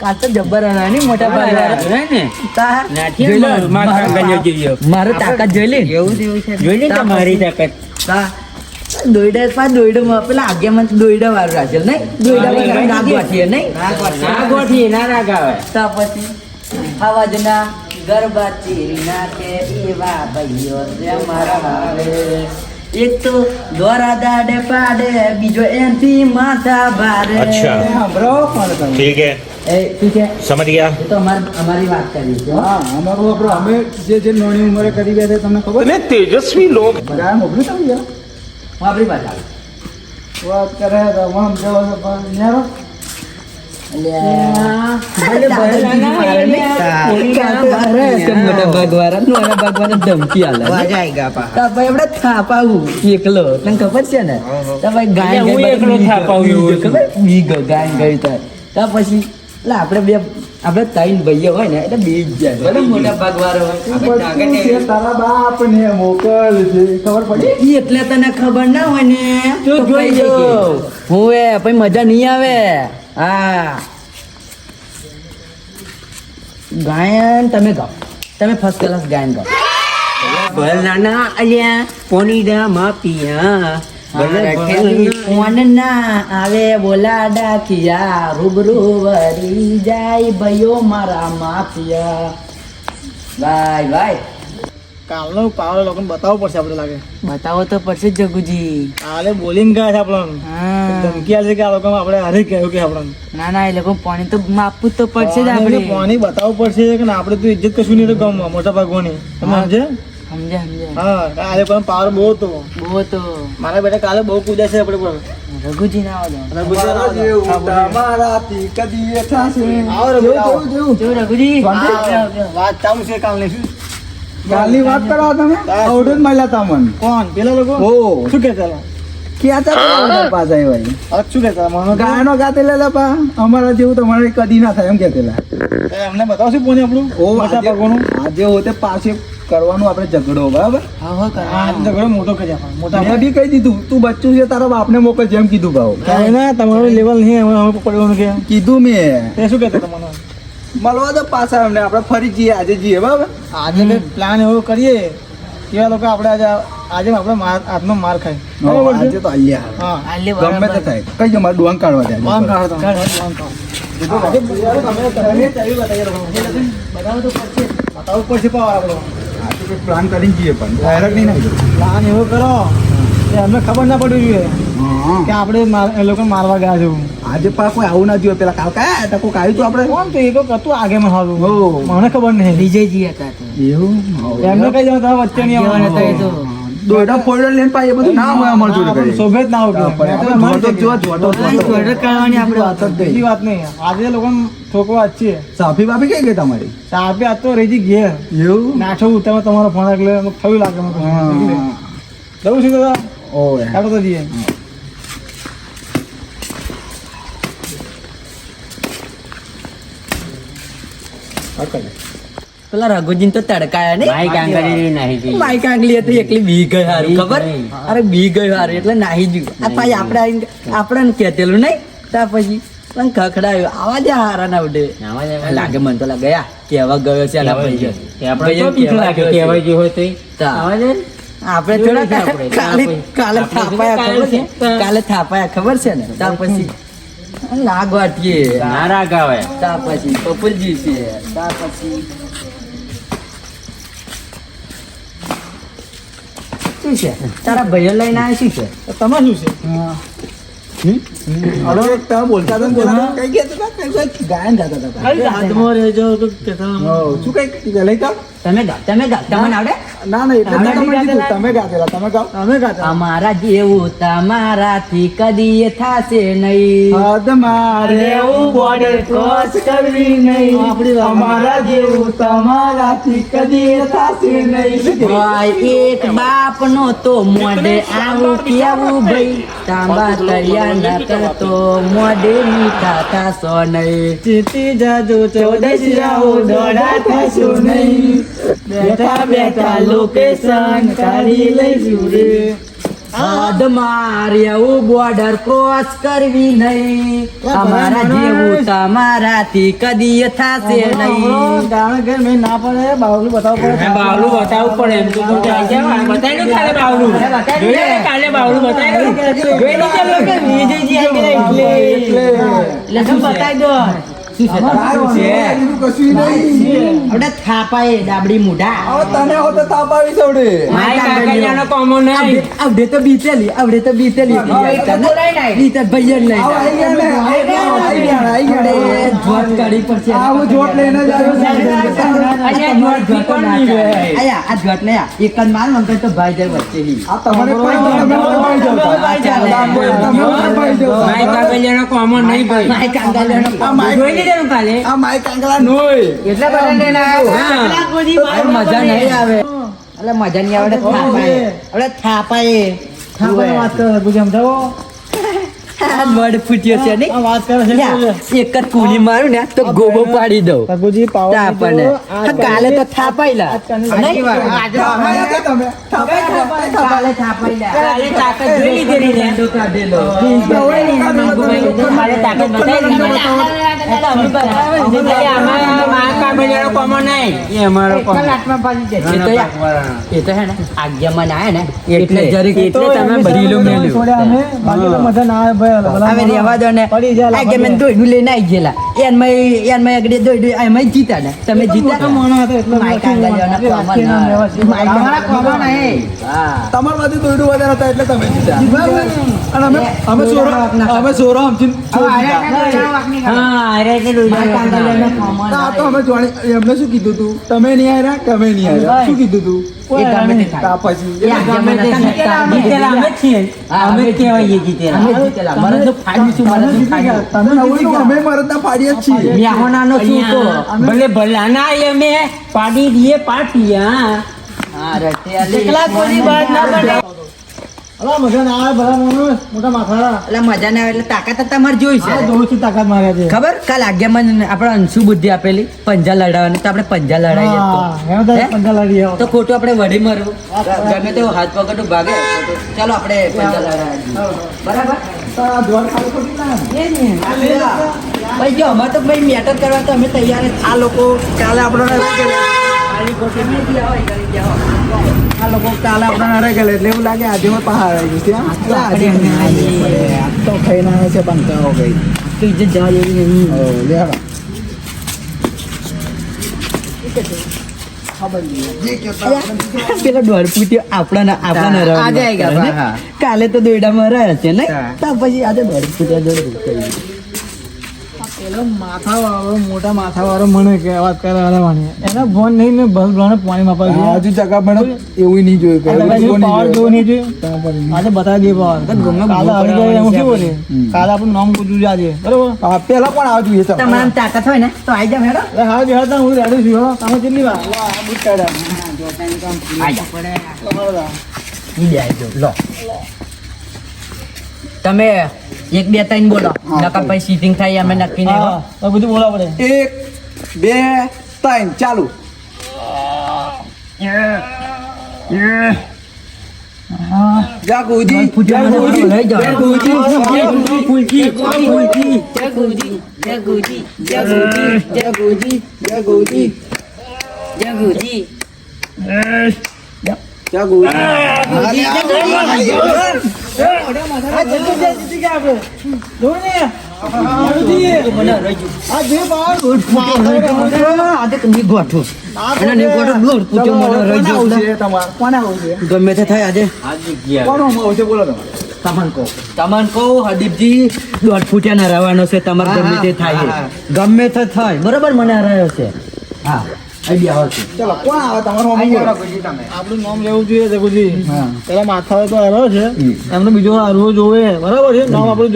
કાલ જબ્બર હતા ને. મોટા ને લો, માર- તાકાત જોઈ લે. એવું જ એવું છે. જોઈ લે મારી તમારી તાકાત. તા. દોયડા પા દોયડા પેલા રાખેલ દોયડા હા, વાળું એ નાગ ના આવે પછી અવાજના ગરબા ચીરી નાખે એવા ભાઈઓ છે મારા એક તો દોરા દાડે પાડે બીજો એનથી માથા ભારે. અચ્છા। સમજ ગયા? તો અમારી વાત કરી નાની ઉંમરે કરી ગયા છે તમને ખબર? ને તેજસ્વી લોક. બધા મોકલી તમે ગયા? વાપરી પાછા આવી વાત કરે તો આમ એકલો. તને ખબર છે ને? ગાય ગાય પછી એટલે આપણે બે આપણે ત્રણ ભાઈઓ હોય ને એટલે બે જ જાય ભલે મોટા ભાગવાળો હોય. બધું તારા બાપ ને મોકલ છે. ખબર પડી? એટલે તને ખબર ના હોય ને તો જોઈ જો લેજે. હું એ પછી મજા નહીં આવે. હા. ગાયન તમે ગાઓ. તમે ફર્સ્ટ ક્લાસ ગાયન ગાઓ. ભલાના અલ્યા પોનીડા માપિયા. ના આવે બોલાડા કિયા રૂબરૂ વરી જાય ભયો મારા માફિયા. ભાઈ ભાઈ કાલનો પાવર લોકોને બતાવવું પડશે આપણે લાગે. બતાવો તો પડશે જ જગુજી. કાલે બોલિંગ ગયા છે આપણને. ધમકી આલે છે કે આ લોકો આપણે હારે કહ્યું કે આપણને. ના ના એ લોકો પાણી તો માપવું તો પડશે જ આપણે. પાણી બતાવવું પડશે કે ના આપણે તો ઇજ્જત કશું નહીં તો ગામમાં મોટા ભાગવાની. સમજે સમજ્યા સમજ્યા હા કાલે પણ પાવર બહુ હતો. બહુ હતો. મારા બેટા કાલે બહુ કૂદ્યા છે આપણે પણ. રઘુજી ના આવો તમારાથી કદી થશે. આવો રે જો રઘુજી. વાત ચાલુ છે કાલની શું? કાલની વાત કરો તમે? જ મળ્યા તમને. કોણ? પેલા લોકો? ઓ શું કહેતા ક્યાં અમારા જેવું તમારે કદી ના થાય એમ કહેતેલા. અમને બતાવશું કોને આપણું? આજે હોતે પાસે કરવાનું આપણે ઝઘડો બરાબર? હા, હા, કરો. આ ઝઘડો મોટો કર્યા મોટા મેં બી કહી દીધું તું બચ્ચું છે તારા બાપને મોકલ જેમ કીધું ભાવ. ના તમારું લેવલ નહીં અમે પડવાનું કે. કીધું મેં. તે શું કહેતા તમને મળવા દો પાછા અમને આપણે ફરી જઈએ આજે જઈએ બરાબર? આજે પ્લાન એવો કરીએ. કેવા લોકો આપણે આજે આજે આપણે માર હાથનો માર ખાય. છે? આજે તો અહીંયા હા. ગમે તે થાય. કઈ જો મારે ડોંગ કાઢવા જાય. વાંગ કાઢો તમે. વાંગ કાઢો. પ્લાન કરીને જઈએ પણ. ડાયરેક્ટ નહીં પ્લાન એવો કરો એમને અમને ખબર ના પડવી જોઈએ. કે આપણે લોકોને મારવા ગયા છે. આજે પા કોઈ આવું ના જોઈએ પેલા કાલ કયા હતા? કોઈક આવ્યું હતું આપણે? કોણ તો? એ તો હતું આગેમાં હારું. હો. મને ખબર નહીં. વિજયજી હતા એવું? એમને કઈ જવા વચ્ચે નહીં આગેવાન હતા એ તો. દોડા ફોલ્ડર લઈને પાછી બધું ના હોય અમારે જોડે શોભે જ ના હોય આપણે જોતો જો, જોતો જ આ જોતો. સ્વેટર કાઢવાની આપણે વાત જ બીજી વાત નહીં. આજે લોકો છોકરો છીએ સાફી બાફી કઈ ગઈ તમારી? સાફી આજ તો રહી ગયા એવું? નાખો ઉતારો તમારો ફોન એટલે થયું લાગે મને. હા. જવું દાદા? ઓય કાઢો તો જઈએ. પેલા રઘુજી તો તડકાયા નહીં માઈ કાંગરી નાહી માઈક આંગળી હતી એકલી બી ગઈ હારું ખબર અરે બી ગઈ હારું એટલે નાહી ગયું આ ભાઈ આપણે આઈને- આપણને કહેતેલું નહીં ત્યાં પછી પણ ખખડાયો આવા જ હારા ના ઉડે લાગે મને તો લાગે કેવા ગયો છે આના ભાઈ. તે તો કહેવાય જેવું હોય તોય. આવા આપણે થોડા કાલે કાલે થાપાયા ખબર છે છે. કાલે થાપાયા ખબર છે ને ત્યાં પછી નાગ વાટીએ ના રાગ પછી પપુલજી છે. ત્યાં પછી શું છે? તારા ભાઈઓ લઈને આવ્યા શું છે? તમારું શું છે? ગાયન ગાતા હતા? કઈ હાથમાં રહેજો તો કહેતા શું કઈ લઈ જાઓ. તમે ગાઓ તમે ગાઓ. તમને આવડે? ના ના એટલે તમે કીધું તમે ગાતેલા તમે ગાઓ. તમે ગાતા અમારા જેવું તમારાથી કદી એ થાશે નહીં. હદ મારે કરવી નહીં. આપણી અમારા જેવું તમારાથી કદી થાશે નહીં. ભાઈ એક બાપ નો તો મોઢે આવું કેવું ભાઈ. તાંબા તળિયા ના કરતો મોઢે મીઠા થાશો નહીં. ચીતી જાજો ચૌદસિયાઓ દોડા થશો નહીં. બેઠા બેઠા લોકેશન કાઢી લઈશું રે. હદ મારે એવું બોર્ડર ક્રોસ કરવી નહીં. અમારા જેવું તમારાથી કદી થશે નહીં. કારણ કે મેં ના પડે બાવલું બતાવવું પડે. બાવલું બતાવવું પડે એમ તો. બતાવી કાલે બાવલું. કાલે. બાવલું બતાવી જોઈ લીધે કે વિજયજી એટલે એટલે બતાવી દો શું છે સારું છે કશું નહીં આપણે થાપાએ ડાબડી મુઢા તને હો તો તાપ સવડે માય કાકાજાનો કોમો નહીં આવડે તો બીતેલી આવડે તો બીતેલી બીતર ભાઈ લઈ આવો આઈ ગયા ને આઈ ગયા આઈ ગયા આઈ ગયા આપણે જોત કાઢી પડશે આવું જોટ લઈને જ નહીં? આયા આ જોત ને એક જ માર મંગલ તો ભાઈ જાય વચ્ચે આ તમારે ભાઈ કાકાજાનો કોમો નહીં ભાઈ માય કાંગાલિયાનો આ માઈક કાલે આ માઈક નોય. એટલા બધા મજા નહીં આવે. એટલે મજા નહીં આવે એટલે થાપાએ આપણે થાપાએ વાત કરો સમજાવો આ ફૂટ્યો છે નહીં આ વાત કરે છે લ્યા, એક જ કુલી મારું ને તો ગોબો પાડી દઉં કાલે તો થાપાઈલા ને. એટલે ને ના ને જરીક એટલે તમે બદીલું લો તો મજા ના આવે હવે રહેવા દો ને આ કે મેં લઈને આવી ગયેલા. એનમાં એનમાં આગળ દોયડું એમાં જીતા ને. તમે જીતા માઈક. તમારા બાજુ દોયડું વધારે હતા એટલે તમે અને અમે અમે સોરો અમે સોરો હા અરે એટલે તો આ. અમે જોણી એમને શું કીધું તું? તમે નહીં આવ્યા કે અમે નહીં આવ્યા શું કીધું તું? એ ગમે તે થાય. પછી એ આજ્ઞામાં જીતેલા અમે છીએ. અમે જ જીતેલા અમે જીતેલા. મારે તો ફાડ્યું છું, મારે તો ફાડ્યું. તમે નવું અમે મરદના ફાડીએ જ છીએ. મ્યાહોનાનો છું તો. ભલે ભલા એ અમે પાડી દઈએ પાટી હા. હા, રટેલી. અલા. મજા ના આવે ભલા મોટા માથાડા મજા ના આવે એટલે તાકાત તમારે જોઈ છે. તાકાત ખબર? કાલ આજ્ઞામાં આપણે અંશુ બુદ્ધિ આપેલી પંજા લડાવવાની તો આપણે પંજા લડાવીએ? પંજા તો ખોટું આપણે વડી મારવું. ગમે તેવું હાથ પકડું ભાગે. ચાલો આપણે પંજા લડાવીએ બરાબર. ભાઈ જો અમારે તો ભાઈ મેટર કરવા તો અમે તૈયાર આ લોકો કાલે આપણને આ લોકો કાલે રહી ગયેલા એટલે એવું લાગે આજે મેં પહાડ આવી ગયું આજે તો ખાઈ ના છે બંકાઓ ગઈ. તો ઇજ્જત જવા જેવી નહીં. પેલો ફૂટ્યો આપણા આપણા આજે કાલે તો દોયડામાં રહ્યા છે ને? તો પછી આજે દોઢ ફૂટ્યા દોઢ ફૂટ્યા. પેલો માથા વાળો મોટા માથા વાળો મને કે વાત કરે અરે એના ફોન નહીં ને બસ ભલાને પાણી માપા હજુ જગા પણ એવું નહીં જોયું. પાવર જોવું નહીં જોયું. આજે બતાવી દઈએ પાવર કાલે આવી જાય એમ કેવું બોલે કાલે આપણું નામ પૂછવું આજે. બરોબર? પેલા પણ આવતું જોઈએ તમારે. તાકાત હોય ને તો આવી જાવ હેડો. અરે હા રેડી છું તમે કેટલી વાર? લો, કાઢ્યા. તમારો. દા. ઈ બે આવી જાઓ, લો. તમે એક બે ત્રણ બોલો નકર પછી સીટિંગ થાય અમે નક્કી નહીં હો. હા, તો બધું બોલવા પડે એક બે ત્રણ ચાલુ જાગુજી ગમે તે થાય આજે તમન કહો તમન કહો હરદીપજી દોઢ ફૂટ્યા ના રહેવાનો છે તમારે ગમે તે થાય ગમે તે થાય બરોબર મને હરાયો છે હા ચલો કોણ આવે? તમારો આપણું નામ લેવું જોઈએ જગુજી પેલા માથા તો હરો છે. એમનો બીજો હરવો જોવે. બરાબર છે? નામ આપણું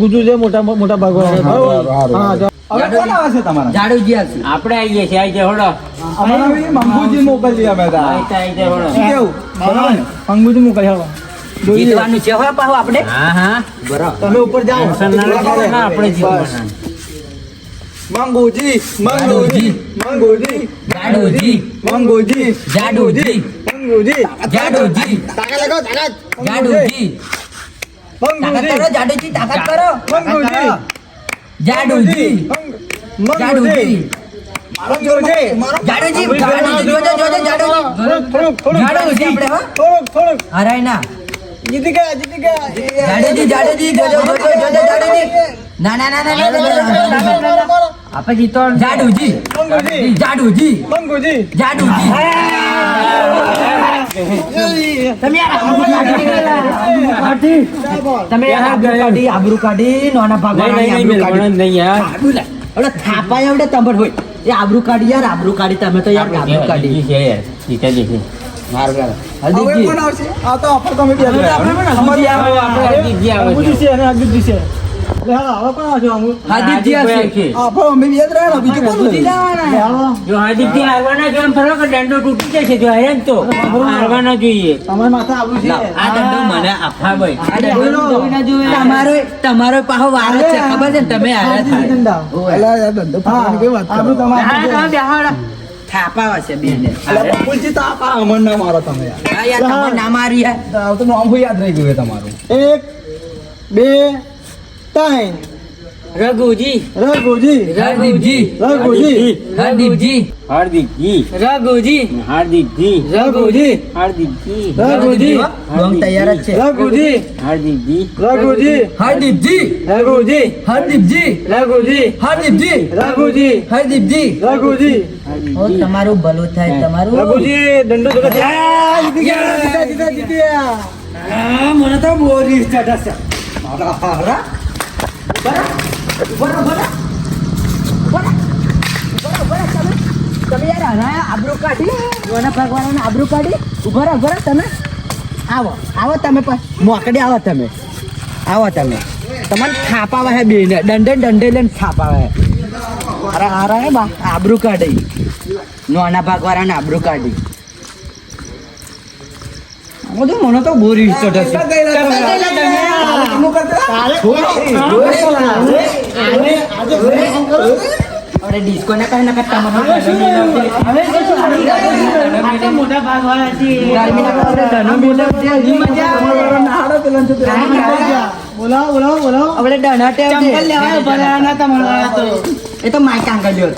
ગુજુ છે મોટા મોટા ભાગો બરાબર? હા તો- હવે કોણ આવે છે તમારા? ઝાડુજી આવશે આપણે આવીએ છીએ મંગુજી ને? મંગુજી મોકલી જીતવાનું છે આપણે. હા હા. બરાબર તમે ઉપર જાઓ. આપણે જીતવાના. મંગુજી મંગુજી મંગુજી જાડુજી મંગુજી જાડુજી. બંગુજી જાડુજી. તાકાત લગાવો તાકાત. જાડુજી. તાકાત કરો જાડુજી તાકાત કરો. બંગુજી જાડુજી. જાડુજી. બંગુજી જાડુજી. જાડુજી જોજો જોજો જાડુજી. થોડુંક થોડુંક થોડુંક. જાડુજી આપણે હા. થોડુંક થોડુંક. હરાય ના જીતી ગયા જીતી ગયા. જાડુજી જાડુજી જોજો જોજો જોજો જાડુજી. ના ના ના ના ના, ના, ના, ના, ના, ના. આપણે જીતો જાડુજી. જાડુજી. બંગુજી જાડુજી. તમે યાર આબરૂ કાઢી તમે યાર આબરૂ કાઢી નાના ભાગવાના નહીં, યાર. થાપા એવડે તંબર હોય. એ આબરૂ કાઢી યાર આબરૂ કાઢી. તમે તો યાર આબરૂ કાઢી. છે યાર. જીતાજી છે મારું હવે કોણ આવશે? આ તો આપણે તમે આપણે પણ હરદીપજી આવે. આપણે હાલો હવે કોણ આવશે અમુ હરદીપજી હાર્દિક હશે આપણે તમારે છે. પાહો વાર છે ખબર છે તમે ધંધા અલા યાર ધંધો ફાટવાની કઈ વાત કરો? તમારે થાપા હશે બેને. બકુલજી તો આપા અમર ના મારો તમે યાર. હા ના મારી યાર. તો નામ યાદ રહી ગયું તમારું? એક બે ત્રણ રઘુજી રઘુજી હરદીપજી રઘુજી હરદીપજી હાર્દિકજી રઘુજી હાર્દિકજી રઘુજી હાર્દિકજી રઘુજી ડોંગ તૈયાર જ છે રઘુજી હાર્દિકજી રઘુજી હરદીપજી રઘુજી હરદીપજી રઘુજી હરદીપજી રઘુજી હરદીપજી રઘુજી ઓ તમારું ભલું થાય તમારું રઘુજી દંડો જોડે જીતી ગયા જીતા જીતા જીત્યા મને તો બોરી ચડસ છે મારા હારા તમે યાર આબરૂ કાઢી કોના ભગવાનને આબરૂ કાઢી ઊભા રહો ઊભા તમે. આવો આવો, તમે. મોકડી આવો તમે. આવો તમે. તમને થાપાવા હે બેને દંડે દંડે લઈને થાપાવે અરે હે બા, આબરૂ કાઢી. નાના ભાગવાળાને આબરૂ કાઢી. બધું મને તો બોરી ડિસ્કો ના ના કરતા મોટા ભાગ વાળા છે બોલાવો બોલાવો બોલાવો આપણે ડનાટે એ તો માય હતા ને?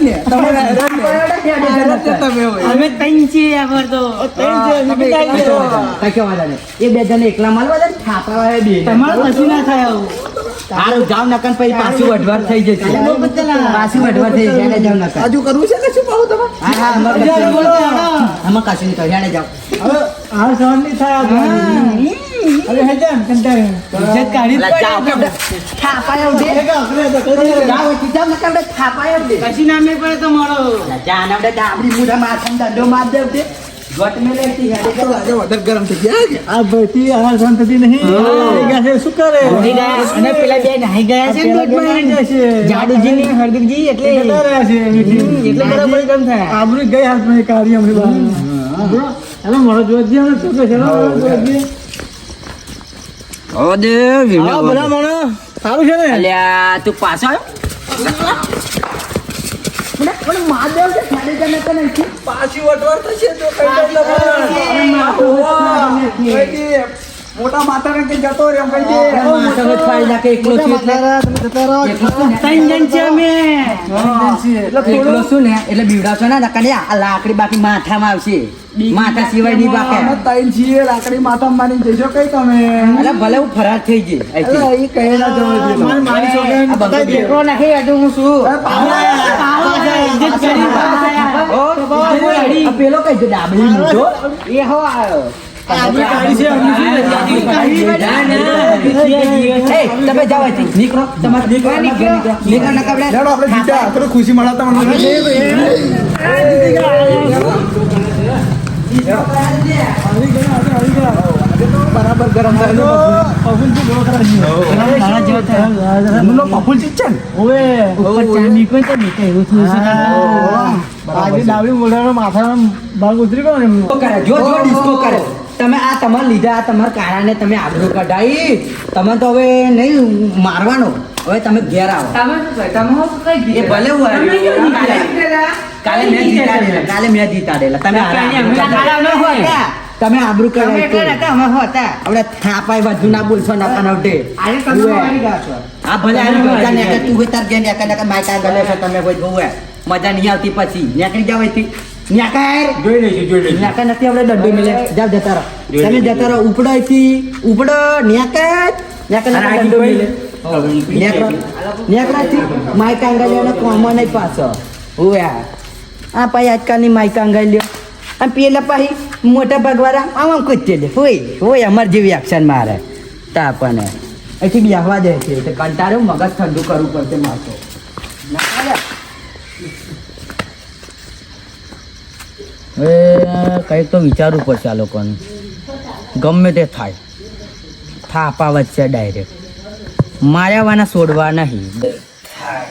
ને? તમે હોય. અમે તૈન તો. છે, તમે બે જણ એકલા માલવા દે થાપા હોય બે તમારે કશું ના થાય આવું. હારું જાવ નકન પછી પાછું વઢવાર થઈ જશે. પાછું વઢવાર થઈ જાય જાવ નકન હજુ કરવું છે કશું પાવું તમે? હા હા અમાર કશું નહીં. હેડે જાવ હવે આ સહન નહીં થાય આ અરે હેજાન કંટાળે. ઇજ્જત કાઢી પડે પછી નામે પડે તો મળો. અલા, આપણે ડાબડી મૂઢા માથામાં દંડો માર દે તે ગટ મે લેતી હેડે. જાવ આજે વધારે ગરમ થઈ ગયા કે? આ ભઈથી આ સહન થતી નહીં. થઈ ગયા છે, શું કરે? અને પેલા બે નાહી ગયા છે ને પેલા બે નાહી ગયા છે. જાડુજી ને હરદીપજી એટલે એ જતા રહ્યા છે. એમથી. એટલે બરાબર કેમ થાય. આબરૂ ગઈ હાથમાં એ હેલો, મારો જોજે? હેલો, જોજે. ઓ દે હા, બધા માણો. સારું છે ને અલ્યા તું પાછો આવ્યો તો પાછી વટવાર થશે તો કઈ. મોટા માથાને કે જતો રે એમ કઈ દે. માથાનો ફાડી નાખે એકલો છે એટલે તમે જતો રહો. ત્રણ જણ છે અમે. એટલે એકલો શું ને એટલે બીવડાવશો ને નકર આ લાકડી બાકી માથામાં આવશે. માથા સિવાયની બાકે. અમે ત્રણ છીએ લાકડી માથામાં મારીને જઈશો કઈ તમે. એટલે ભલે હું ફરાર થઈ જઈ એટલે એ કહે ના જવા દે. મારી મારી છોકરાને બંધ બધાય દે. બેકરો હું શું પાવા ઇજ્જત કરી પાવા. ઓ, આ પેલો કઈ છે મૂજો એ હો આવ્યો. તમે જાઓ નીકળો તમારે નીકળો નીકળો નીકળો આપણે જીત્યા થોડી ખુશી મળતા બરાબર ગરમ પફુલજી છે. ને એવું થયું આજે ડાબી મોઢાનો માથાનો ભાગ ઉતરી ગયો ને ડિસ્કો કરે જો જો ડિસ્કો કરે તમે આ તમારે લીધા આ તમારા કારણે તમે આબરૂ કઢાઈ. તમે તો હવે નહીં મારવાનો. હવે તમે ઘેર આવો. એ ભલે હું કાલે- મેં જીતાડેલા કાલે મેં જીતાડેલા તમે. તમે આબરૂ કહેલા અમે હતા. આપણે થાપાય બાજુ ના બોલશો ના કનવટે આજે તમે મારી ગયા આ ભલે મજા ગયા. નેકે તું તાર ઘેર નેકા નેકા માયકા ગલે છે તમે કોઈ જોવે મજા નહીં આવતી પછી. નીકળી જાવ અહીંથી. નેકા યાર જોઈ લઈશું જોઈ લઈશું ન્યાકાર નથી આપણે દંડી મિલે. જાવ જતા રહો. તમે જતા રહો ઉપડો અહીંથી. ઉપડો ન્યાકાર ન્યાકાર દંડો કોઈ? મિલે. નેકરો નેકરાથી માયકા અંગાલીઓને કોમો નહીં પાછો. ઓયા આ પાછી આજકાલની માયકા લ્યો અને પેલા પાહી મોટા પગવાળા આમ આમ કૂદતે લે હોય હોય અમાર જેવી એક્શન મારે. તા પણ અહીંથી બેહવા દે છે. તો કંટાળ્યો મગજ ઠંડુ કરવું પડશે મારતો હવે કંઈક તો વિચારવું પડશે આ લોકોને. ગમે તે થાય. થાપા વચ્ચે ડાયરેક્ટ. માર્યાવાના છોડવા નહીં. થાય